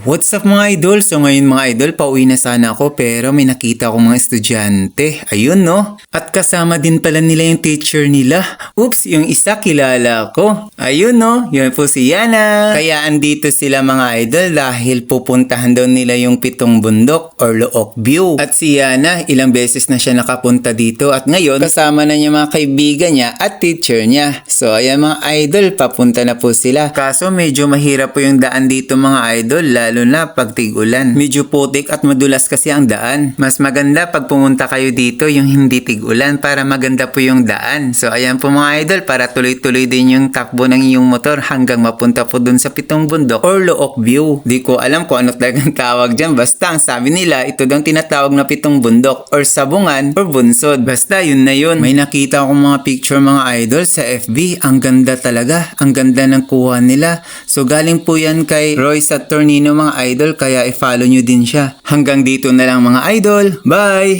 What's up mga idol? So ngayon mga idol, pauwi na sana ako pero may nakita akong mga estudyante. Ayun no? At kasama din pala nila yung teacher nila. Oops, yung isa kilala ko. Ayun no? Yun po si Yana. Kaya andito sila mga idol dahil pupuntahan daw nila yung pitong bundok or Look View. At si Yana, ilang beses na siya nakapunta dito at ngayon kasama na niya mga kaibigan niya at teacher niya. So ayan mga idol, papunta na po sila. Kaso medyo mahirap po yung daan dito mga idol, na pag tig-ulan. Medyo putik at madulas kasi ang daan. Mas maganda pag pumunta kayo dito yung hindi tig-ulan para maganda po yung daan. So ayan po mga idol, para tuloy-tuloy din yung takbo ng iyong motor hanggang mapunta po dun sa pitong bundok or Look View. Di ko alam kung ano talagang tawag dyan. Basta ang sabi nila, ito daw tinatawag na pitong bundok or sabungan or bunsod. Basta yun na yun. May nakita akong mga picture mga idol sa FB. Ang ganda talaga. Ang ganda ng kuha nila. So galing po yan kay Roy Saturnino mga idol kaya i-follow nyo din siya. Hanggang dito na lang mga idol. Bye!